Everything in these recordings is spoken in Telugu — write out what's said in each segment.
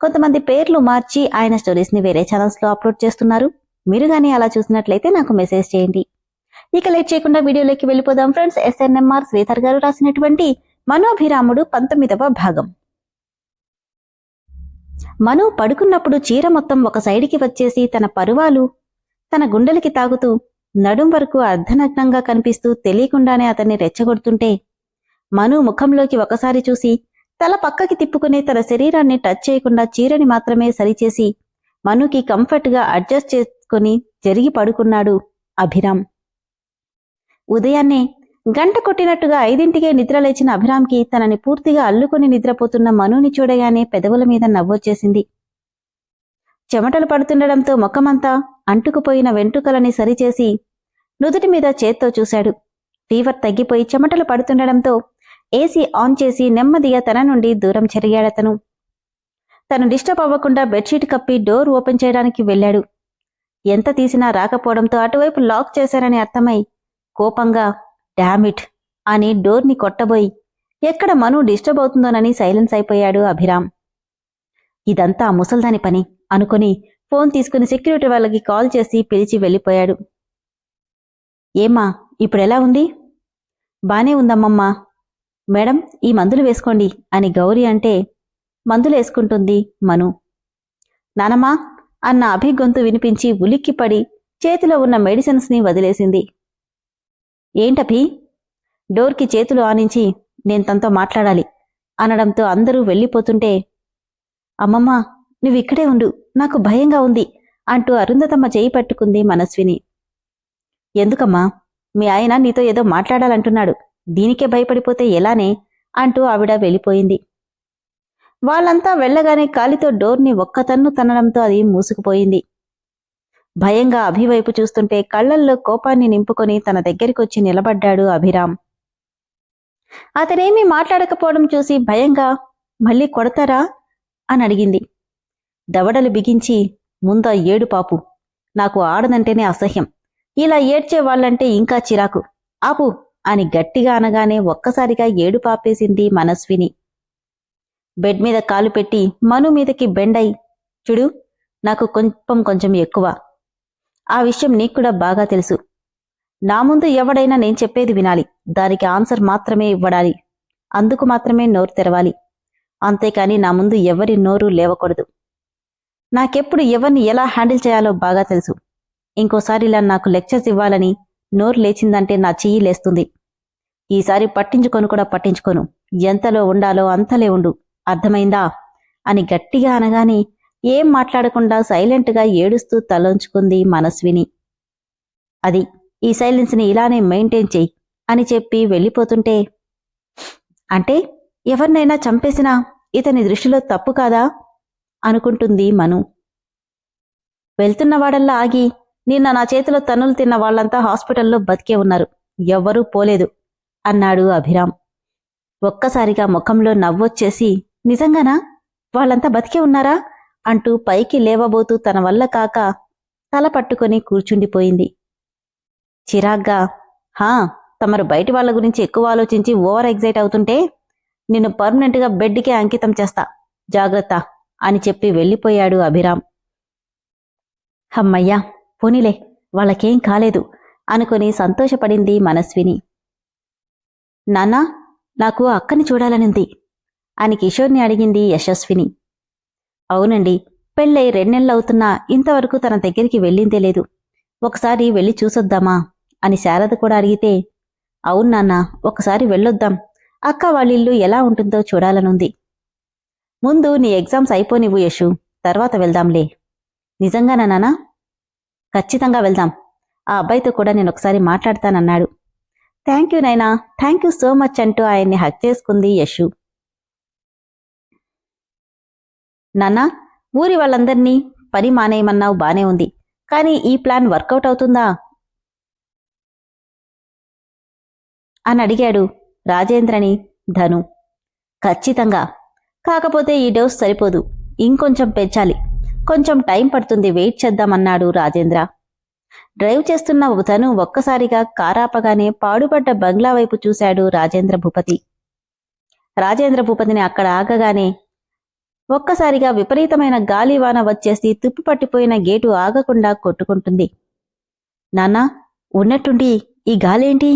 కొంతమంది పేర్లు మార్చి ఆయన స్టోరీస్ని వేరే ఛానల్స్లో అప్లోడ్ చేస్తున్నారు. మీరు గానీ అలా చూసినట్లయితే నాకు మెసేజ్ చేయండి. ఇక లేట్ చేయకుండా వీడియోలోకి వెళ్ళిపోదాం ఫ్రెండ్స్ ఎస్ఎన్ఎంఆర్ శ్రీధర్ గారు రాసినటువంటి మనోభిరాముడు పంతొమ్మిదవ భాగం. మను పడుకున్నప్పుడు చీర మొత్తం ఒక సైడ్కి వచ్చేసి తన పరువాలు తన గుండెలకి తాగుతూ నడుం వరకు అర్ధనగ్నంగా కనిపిస్తూ తెలియకుండానే అతన్ని రెచ్చగొడుతుంటే మను ముఖంలోకి ఒకసారి చూసి తల పక్కకి తిప్పుకునే తన శరీరాన్ని టచ్ చేయకుండా చీరని మాత్రమే సరిచేసి మనుకి కంఫర్ట్గా అడ్జస్ట్ చేసుకుని జరిగి పడుకున్నాడు అభిరామ్. ఉదయాన్నే గంట కొట్టినట్టుగా ఐదింటికే నిద్రలేచిన అభిరామ్కి తనని పూర్తిగా అల్లుకొని నిద్రపోతున్న మనుని చూడగానే పెదవుల మీద నవ్వొచ్చేసింది. చెమటలు పడుతుండడంతో ముఖమంతా అంటుకుపోయిన వెంట్రుకలని సరిచేసి నుదుటి మీద చేత్తో చూశాడు. ఫీవర్ తగ్గిపోయి చెమటలు పడుతుండడంతో ఏసీ ఆన్ చేసి నెమ్మదిగా తన నుండి దూరం చెరిగాడతను తను డిస్టర్బ్ అవ్వకుండా బెడ్షీట్ కప్పి డోర్ ఓపెన్ చేయడానికి వెళ్ళాడు. ఎంత తీసినా రాకపోవడంతో అటువైపు లాక్ చేశారని అర్థమై కోపంగా డామిట్ అని డోర్ని కొట్టబోయి ఎక్కడ మను డిస్టర్బ్ అవుతుందోనని సైలెన్స్ అయిపోయాడు అభిరామ్. ఇదంతా ముసల్దాని పని అనుకుని ఫోన్ తీసుకుని సెక్యూరిటీ వాళ్ళకి కాల్ చేసి పిలిచి వెళ్ళిపోయాడు. ఏమ్మా ఇప్పుడెలా ఉంది? బానే ఉందమ్మమ్మా. మేడం ఈ మందులు వేసుకోండి అని గౌరీ అంటే మందులు వేసుకుంటుంది మను. నానమ్మా అన్న అభి గొంతు వినిపించి ఉలిక్కిపడి చేతిలో ఉన్న మెడిసిన్స్ని వదిలేసింది. ఏంటభి? డోర్కి చేతులు ఆనించి నేను తనతో మాట్లాడాలి అనడంతో అందరూ వెళ్ళిపోతుంటే అమ్మమ్మ నువ్విక్కడే ఉండు నాకు భయంగా ఉంది అంటూ అరుంధతమ్మ చేయి పట్టుకుంది మనస్విని. ఎందుకమ్మా? మీ ఆయన నీతో ఏదో మాట్లాడాలంటున్నాడు. దీనికే భయపడిపోతే ఎలానే అంటూ ఆవిడ వెళ్ళిపోయింది. వాళ్ళంతా వెళ్ళగానే కాలితో డోర్ని ఒక్కతన్ను తన్నడంతో అది మూసుకుపోయింది. భయంగా అభివైపు చూస్తుంటే కళ్ళల్లో కోపాన్ని నింపుకొని తన దగ్గరికొచ్చి నిలబడ్డాడు అభిరామ్. అతనేమీ మాట్లాడకపోవడం చూసి భయంగా మళ్ళీ కొడతారా? అని అడిగింది. దవడలు బిగించి ముందా ఏడు పాపు నాకు ఆడదంటేనే అసహ్యం. ఇలా ఏడ్చే వాళ్ళంటే ఇంకా చిరాకు. ఆపు అని గట్టిగా అనగానే ఒక్కసారిగా ఏడు పాపేసింది మనస్విని. బెడ్ మీద కాలు పెట్టి మను మీదకి బెండై చూడు నాకు కొంచెం కొంచెం ఎక్కువ. ఆ విషయం నీకు కూడా బాగా తెలుసు. నా ముందు ఎవడైనా నేను చెప్పేది వినాలి. దానికి ఆన్సర్ మాత్రమే ఇవ్వడాలి. అందుకు మాత్రమే నోరు తెరవాలి. అంతేకాని నా ముందు ఎవరి నోరు లేవకూడదు. నాకెప్పుడు ఎవరిని ఎలా హ్యాండిల్ చేయాలో బాగా తెలుసు. ఇంకోసారి ఇలా నాకు లెక్చర్స్ ఇవ్వాలని నోరు లేచిందంటే నా చెయ్యి లేస్తుంది. ఈసారి పట్టించుకొని కూడా పట్టించుకోను. ఎంతలో ఉండాలో అంతలే ఉండు. అర్థమైందా? అని గట్టిగా అనగానే ఏం మాట్లాడకుండా సైలెంట్గా ఏడుస్తూ తలంచుకుంది మనస్విని. అది ఈ సైలెన్స్ని ఇలానే మెయింటైన్ చెయ్యి అని చెప్పి వెళ్ళిపోతుంటే అంటే ఎవరినైనా చంపేసినా ఇతని దృష్టిలో తప్పు కాదా? అనుకుంటుంది మను. వెళ్తున్నవాడల్లా ఆగి నిన్న నా చేతిలో తన్నులు తిన్న వాళ్ళంతా హాస్పిటల్లో బతికే ఉన్నారు. ఎవ్వరూ పోలేదు. అన్నాడు అభిరామ్. ఒక్కసారిగా ముఖంలో నవ్వొచ్చేసి నిజంగానా? వాళ్ళంతా బతికే ఉన్నారా? అంటూ పైకి లేవబోతూ తన వల్ల కాక తల పట్టుకొని కూర్చుండిపోయింది. చిరాగ్గా హా తమరు బయటి వాళ్ళ గురించి ఎక్కువ ఆలోచించి ఓవర్ ఎగ్జైట్ అవుతుంటే నిన్ను పర్మనెంట్గా బెడ్కే అంకితం చేస్తా. జాగ్రత్త అని చెప్పి వెళ్ళిపోయాడు అభిరామ్. హమ్మయ్యా పోనీలే వాళ్ళకేం కాలేదు అనుకుని సంతోషపడింది మనస్విని. నాన్నా నాకు అక్కని చూడాలనింది అని కిషోర్ని అడిగింది యశస్విని. అవునండి పెళ్ళై రెండెళ్ళవుతున్నా ఇంతవరకు తన దగ్గరికి వెళ్ళిందే లేదు. ఒకసారి వెళ్ళి చూసొద్దామా అని శారద కూడా అడిగితే అవును నాన్న ఒకసారి వెళ్ళొద్దాం. అక్క వాళ్ళిల్లు ఎలా ఉంటుందో చూడాలనుంది. ముందు నీ ఎగ్జామ్స్ అయిపోనివ్వు యశు తర్వాత వెళ్దాంలే. నిజంగానా నానా ఖచ్చితంగా వెళ్దాం. ఆ అబ్బాయితో కూడా నేను ఒకసారి మాట్లాడతానన్నాడు. Thank you Naina thank you so much అంటూ ఆయన్ని హక్ చేసుకుంది యశు. నాన్నా ఊరి వాళ్ళందరినీ పని మానేయమన్నావు బానే ఉంది. కానీ ఈ ప్లాన్ వర్కౌట్ అవుతుందా? అని అడిగాడు రాజేంద్రని ధను. ఖచ్చితంగా. కాకపోతే ఈ డోస్ సరిపోదు. ఇంకొంచెం పెంచాలి. కొంచెం టైం పడుతుంది వెయిట్ చేద్దామన్నాడు రాజేంద్ర. డ్రైవ్ చేస్తున్న తను ఒక్కసారిగా కారాపగానే పాడుపడ్డ బంగ్లా వైపు చూశాడు రాజేంద్ర భూపతి. రాజేంద్ర భూపతిని అక్కడ ఆగగానే ఒక్కసారిగా విపరీతమైన గాలివాన వచ్చేసి తుప్పు పట్టిపోయిన గేటు ఆగకుండా కొట్టుకుంటుంది. నాన్నా ఉన్నట్టుండి ఈ గాలేంటి?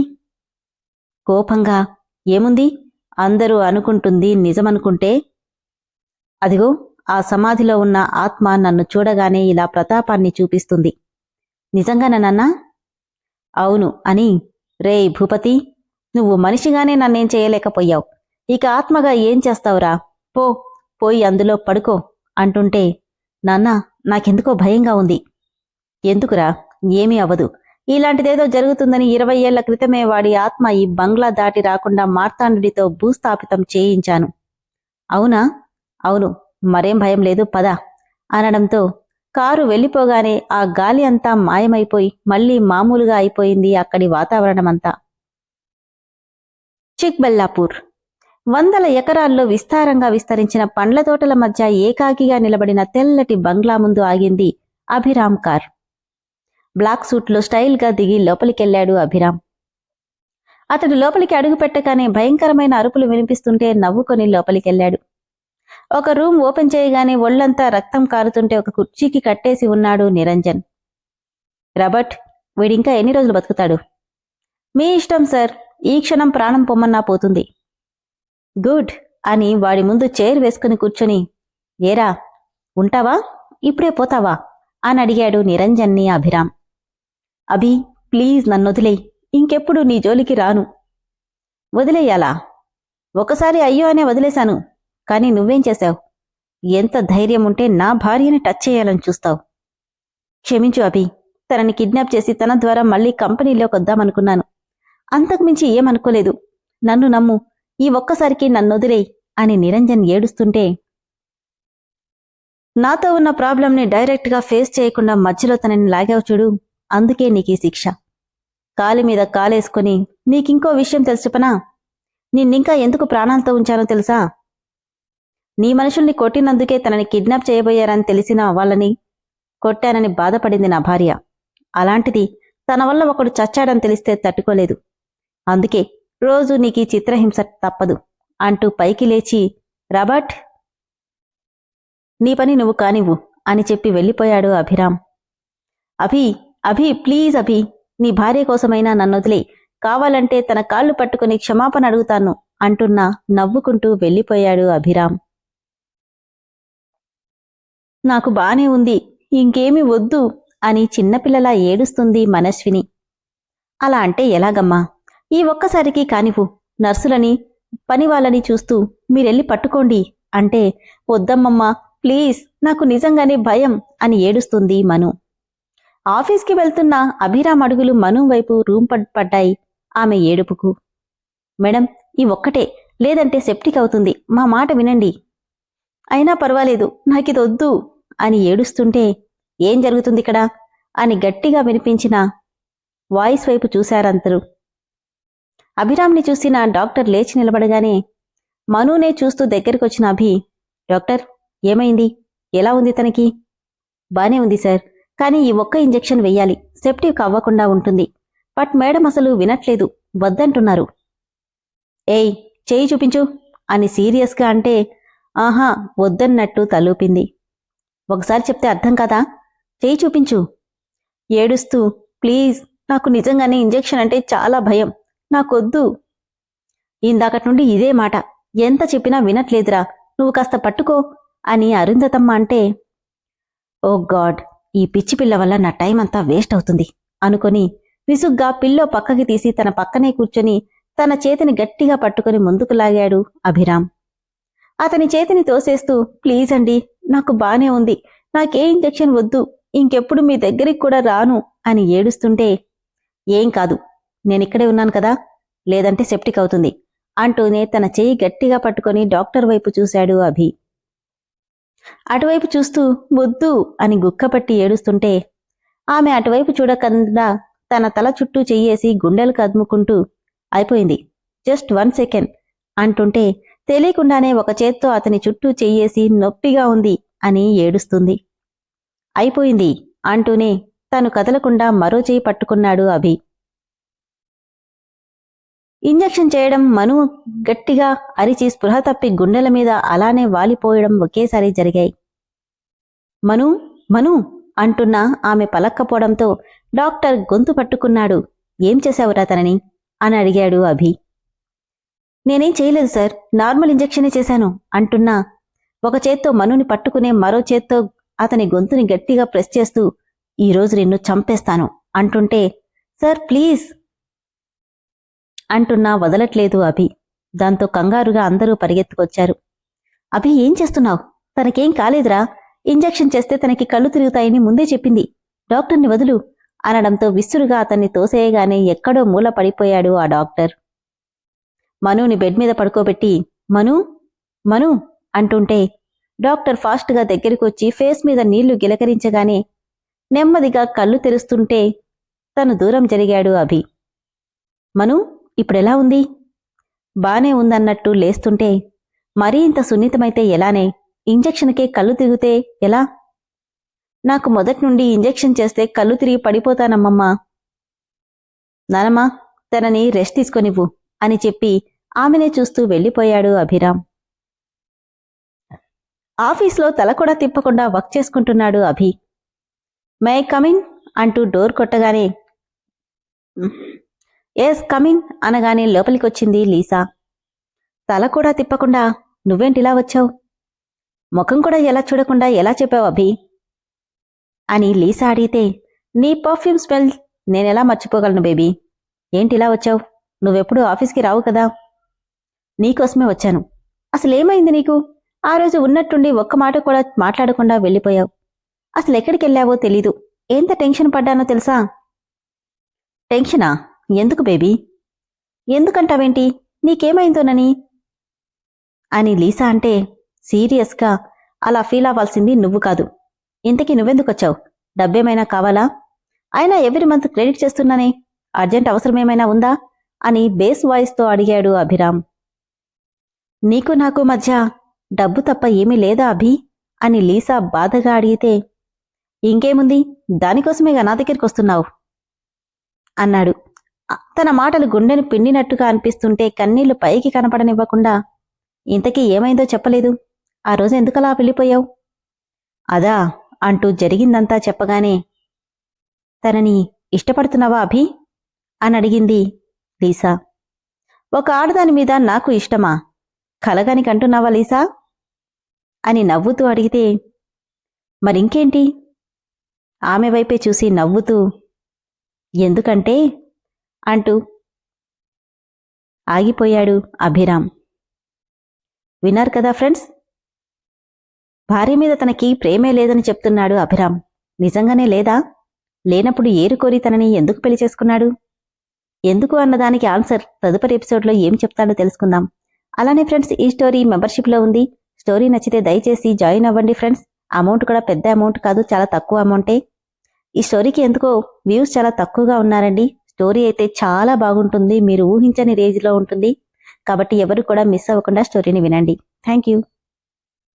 కోపంగా ఏముంది? అందరూ అనుకుంటుంది నిజమనుకుంటే? అదిగో ఆ సమాధిలో ఉన్న ఆత్మ నన్ను చూడగానే ఇలా ప్రతాపాన్ని చూపిస్తుంది. నిజంగానా నన్నా? అవును అని రేయ్ భూపతి నువ్వు మనిషిగానే నన్నేం చేయలేకపోయావు. ఇక ఆత్మగా ఏం చేస్తావురా? పో పోయి అందులో పడుకో అంటుంటే నాన్న నాకెందుకో భయంగా ఉంది. ఎందుకురా? ఏమీ అవ్వదు. ఇలాంటిదేదో జరుగుతుందని ఇరవై ఏళ్ళ క్రితమే వాడి ఆత్మ ఈ బంగ్లా దాటి రాకుండా మార్తాండుడితో భూస్థాపితం చేయించాను. అవునా? అవును. మరేం భయం లేదు పద అనడంతో కారు వెళ్ళిపోగానే ఆ గాలి అంతా మాయమైపోయి మళ్ళీ మామూలుగా అయిపోయింది అక్కడి వాతావరణమంతా. చిక్బెల్లాపూర్ వందల ఎకరాల్లో విస్తారంగా విస్తరించిన పండ్ల తోటల మధ్య ఏకాకిగా నిలబడిన తెల్లటి బంగ్లా ముందు ఆగింది అభిరామ్ కార్. బ్లాక్ సూట్లో స్టైల్గా దిగి లోపలికెళ్ళాడు అభిరామ్. అతడు లోపలికి అడుగు పెట్టగానే భయంకరమైన అరుపులు వినిపిస్తుంటే నవ్వుకొని లోపలికెళ్ళాడు ఒక రూమ్ ఓపెన్ చేయగానే ఒళ్ళంతా రక్తం కారుతుంటే ఒక కుర్చీకి కట్టేసి ఉన్నాడు నిరంజన్. రబర్ట్ వీడింకా ఎన్ని రోజులు బతుకుతాడు? మీ ఇష్టం సార్. ఈ క్షణం ప్రాణం పొమ్మన్నా పోతుంది. గుడ్ అని వాడి ముందు చైర్ వేసుకుని కూర్చొని ఏరా ఉంటావా? ఇప్పుడే పోతావా? అని అడిగాడు నిరంజన్ని అభిరామ్. అభి ప్లీజ్ నన్నొదిలేయ్ ఇంకెప్పుడు నీ జోలికి రాను. వదిలేయాలా? ఒకసారి అయ్యో అనే వదిలేశాను. కానీ నువ్వేం చేశావు? ఎంత ధైర్యం ఉంటే నా భార్యని టచ్ చేయాలని చూస్తావు. క్షమించు అభి తనని కిడ్నాప్ చేసి తన ద్వారా మళ్ళీ కంపెనీలోకి వద్దామనుకున్నాను. అంతకుమించి ఏమనుకోలేదు. నన్ను నమ్ము ఈ ఒక్కసారికి నన్ను వదిలేయి అని నిరంజన్ ఏడుస్తుంటే నాతో ఉన్న ప్రాబ్లంని డైరెక్ట్గా ఫేస్ చేయకుండా మధ్యలో తనని లాగావు చూడు అందుకే నీకీ శిక్ష. కాలి మీద కాలేసుకుని నీకింకో విషయం తెలుసుపనా నిన్నింకా ఎందుకు ప్రాణాలతో ఉంచానో తెలుసా? నీ మనుషుల్ని కొట్టినందుకే తనని కిడ్నాప్ చేయబోయారని తెలిసిన వాళ్ళని కొట్టానని బాధపడింది నా భార్య. అలాంటిది తన వల్ల ఒకడు చచ్చాడని తెలిస్తే తట్టుకోలేదు. అందుకే రోజు నీకీ చిత్రహింస తప్పదు అంటూ పైకి లేచి రాబర్ట్ నీ పని నువ్వు కానివ్వు అని చెప్పి వెళ్ళిపోయాడు అభిరామ్. అభి అభి ప్లీజ్ అభి నీ భార్య కోసమైనా నన్నొదిలే కావాలంటే తన కాళ్ళు పట్టుకుని క్షమాపణ అడుగుతాను అంటున్నా నవ్వుకుంటూ వెళ్ళిపోయాడు అభిరామ్. నాకు బానే ఉంది ఇంకేమి వద్దు అని చిన్నపిల్లలా ఏడుస్తుంది మనస్విని అలా అంటే ఎలాగమ్మా? ఈ ఒక్కసారికి కానివ్వు నర్సులని పని వాళ్ళని చూస్తూ మీరెళ్ళి పట్టుకోండి అంటే వద్దమ్మమ్మా ప్లీజ్ నాకు నిజంగానే భయం అని ఏడుస్తుంది మను. ఆఫీస్కి వెళ్తున్న అభిరామ్ అడుగులు మను వైపు రూమ్ పడ్- పడ్డాయి ఆమె ఏడుపుకు. మేడం ఈ ఒక్కటే లేదంటే సెప్టిక్ అవుతుంది మా మాట వినండి. అయినా పర్వాలేదు నాకిదొద్దు. అని ఏడుస్తుంటే ఏం జరుగుతుంది ఇక్కడ అని గట్టిగా వినిపించిన వాయిస్ వైపు చూశారంతరూ. అభిరామ్ని చూసిన డాక్టర్ లేచి నిలబడగానే మనునే చూస్తూ దగ్గరికొచ్చిన అభి డాక్టర్ ఏమైంది? ఎలా ఉంది తనకి? బానే ఉంది సార్ కానీ ఈ ఒక్క ఇంజెక్షన్ వెయ్యాలి సెప్టివ్ అవ్వకుండా ఉంటుంది. బట్ మేడం అసలు వినట్లేదు వద్దంటున్నారు. ఏయ్ చేయి చూపించు అని సీరియస్గా అంటే ఆహా వద్దన్నట్టు తలూపింది. ఒకసారి చెప్తే అర్థం కదా? చేయి చూపించు. ఏడుస్తూ ప్లీజ్ నాకు నిజంగానే ఇంజెక్షన్ అంటే చాలా భయం. నాకొద్దు. ఇందాకటి నుండి ఇదే మాట. ఎంత చెప్పినా వినట్లేదురా. నువ్వు కాస్త పట్టుకో అని అరుంధతమ్మ అంటే ఓ గాడ్ ఈ పిచ్చి పిల్ల వల్ల నా టైం అంతా వేస్ట్ అవుతుంది అనుకొని విసుగ్గా పిల్లో పక్కకి తీసి తన పక్కనే కూర్చొని తన చేతిని గట్టిగా పట్టుకుని ముందుకు లాగాడు అభిరామ్. అతని చేతిని తోసేస్తూ ప్లీజ్ అండి నాకు బానే ఉంది. నాకే ఇంజెక్షన్ వద్దు. ఇంకెప్పుడు మీ దగ్గరికి కూడా రాను అని ఏడుస్తుంటే ఏం కాదు. నేనిక్కడే ఉన్నాను కదా. లేదంటే సెప్టిక్ అవుతుంది అంటూనే తన చెయ్యి గట్టిగా పట్టుకొని డాక్టర్ వైపు చూశాడు అభి. అటువైపు చూస్తూ వద్దు అని గుక్కపట్టి ఏడుస్తుంటే ఆమె అటువైపు చూడకుండా తన తల చుట్టూ చెయ్యేసి గుండెలు కదుముకుంటూ అయిపోయింది. జస్ట్ వన్ సెకండ్ అంటుంటే తెలియకుండానే ఒక చేత్తో అతని చుట్టూ చెయ్యేసి నొప్పిగా ఉంది అని ఏడుస్తుంది. అయిపోయింది అంటూనే తను కదలకుండా మరో చేయి పట్టుకున్నాడు అభి. ఇంజెక్షన్ చేయడం మను గట్టిగా అరిచి స్పృహ తప్పి గుండెల మీద అలానే వాలిపోయడం ఒకేసారి జరిగాయి. మను మను అంటున్నా ఆమె పలక్కపోవడంతో డాక్టర్ గొంతు పట్టుకున్నాడు. ఏం చేశావురా తనని? అని అడిగాడు అభి. నేనేం చేయలేదు సార్. నార్మల్ ఇంజెక్షనే చేశాను అంటున్నా. ఒక చేత్తో మనుని పట్టుకునే మరో చేత్తో అతని గొంతుని గట్టిగా ప్రెస్ చేస్తూ ఈరోజు నిన్ను చంపేస్తాను అంటుంటే సార్ ప్లీజ్ అంటున్నా వదలట్లేదు అభి. దాంతో కంగారుగా అందరూ పరిగెత్తుకొచ్చారు. అభి ఏం చేస్తున్నావు? తనకేం కాలేదురా. ఇంజెక్షన్ చేస్తే తనకి కళ్ళు తిరుగుతాయని ముందే చెప్పింది. డాక్టర్ని వదులు అనడంతో విసురుగా అతన్ని తోసేయగానే ఎక్కడో మూల పడిపోయాడు ఆ డాక్టర్. మనుని బెడ్ మీద పడుకోబెట్టి మను మను అంటుంటే డాక్టర్ ఫాస్ట్గా దగ్గరికి వచ్చి ఫేస్ మీద నీళ్ళు గిలకరించగానే నెమ్మదిగా కళ్ళు తెరుస్తుంటే తను దూరం జరిగాడు అభి. మను ఇప్పుడెలా ఉంది? బానే ఉందన్నట్టు లేస్తుంటే మరీ ఇంత సున్నితమైతే ఎలానే? ఇంజెక్షన్కే కళ్ళు తిరిగితే ఎలా? నాకు మొదటి నుండి ఇంజెక్షన్ చేస్తే కళ్ళు తిరిగి పడిపోతానమ్మమ్మా. నానమ్మా తనని రెస్ట్ తీసుకొనివ్వు అని చెప్పి ఆమెనే చూస్తూ వెళ్ళిపోయాడు అభిరామ్. ఆఫీస్లో తల కూడా తిప్పకుండా వర్క్ చేసుకుంటున్నాడు అభి. మే కమిన్ అంటూ డోర్ కొట్టగానే ఎస్ కమిన్ అనగానే లోపలికొచ్చింది లీసా. తల కూడా తిప్పకుండా నువ్వేంటిలా వచ్చావు? ముఖం కూడా ఎలా చూడకుండా ఎలా చెప్పావు అభి? అని లీసా అడిగితే నీ పర్ఫ్యూమ్ స్మెల్ నేనెలా మర్చిపోగలను బేబీ? ఏంటిలా వచ్చావు? నువ్వెప్పుడు ఆఫీస్కి రావు కదా? నీకోసమే వచ్చాను. అసలేమైంది నీకు? ఆ రోజు ఉన్నట్టుండి ఒక్క మాట కూడా మాట్లాడకుండా వెళ్ళిపోయావు. అసలు ఎక్కడికి వెళ్ళావో తెలీదు. ఎంత టెన్షన్ పడ్డానో తెలుసా? టెన్షనా? ఎందుకు బేబీ? ఎందుకంటావేంటి? నీకేమైందోనని? అని లీసా అంటే సీరియస్గా అలా ఫీల్ అవ్వాల్సింది నువ్వు కాదు. ఇంతకీ నువ్వెందుకొచ్చావు? డబ్బేమైనా కావాలా? అయినా ఎవ్రీ మంత్ క్రెడిట్ చేస్తున్నానే? అర్జెంట్ అవసరమేమైనా ఉందా? అని బేస్ వాయిస్తో అడిగాడు అభిరామ్. నీకు నాకు మధ్య డబ్బు తప్ప ఏమీ లేదా అభి? అని లీసా బాధగా అడిగితే ఇంకేముంది? దానికోసమేగా నా దగ్గరికి వస్తున్నావు? అన్నాడు. తన మాటలు గుండెను పిండినట్టుగా అనిపిస్తుంటే కన్నీళ్ళు పైకి కనపడనివ్వకుండా ఇంతకీ ఏమైందో చెప్పలేదు. ఆ రోజు ఎందుకలా వెళ్ళిపోయావు? అదా అంటూ జరిగిందంతా చెప్పగానే తనని ఇష్టపడుతున్నావా అభి? అని అడిగింది లీసా. ఒక ఆడదాని మీద నాకు ఇష్టమా? కలగానికి అంటున్నావా లీసా? అని నవ్వుతూ అడిగితే మరింకేంటి? ఆమె వైపే చూసి నవ్వుతూ ఎందుకంటే? అంటూ ఆగిపోయాడు అభిరామ్. విన్నారు కదా ఫ్రెండ్స్? భార్య మీద తనకి ప్రేమే లేదని చెప్తున్నాడు అభిరామ్. నిజంగానే లేదా? లేనప్పుడు ఏరుకోరి తనని ఎందుకు పెళ్ళి చేసుకున్నాడు? ఎందుకు అన్నదానికి ఆన్సర్ తదుపరి ఎపిసోడ్లో ఏం చెప్తాడో తెలుసుకుందాం. అలానే ఫ్రెండ్స్ ఈ స్టోరీ మెంబర్షిప్లో ఉంది. స్టోరీ నచ్చితే దయచేసి జాయిన్ అవ్వండి ఫ్రెండ్స్. అమౌంట్ కూడా పెద్ద అమౌంట్ కాదు చాలా తక్కువ అమౌంటే. ఈ స్టోరీకి ఎందుకో వ్యూస్ చాలా తక్కువగా ఉన్నారండి. స్టోరీ అయితే చాలా బాగుంటుంది. మీరు ఊహించని రేంజ్లో ఉంటుంది. కాబట్టి ఎవరు కూడా మిస్ అవ్వకుండా స్టోరీని వినండి. Thank you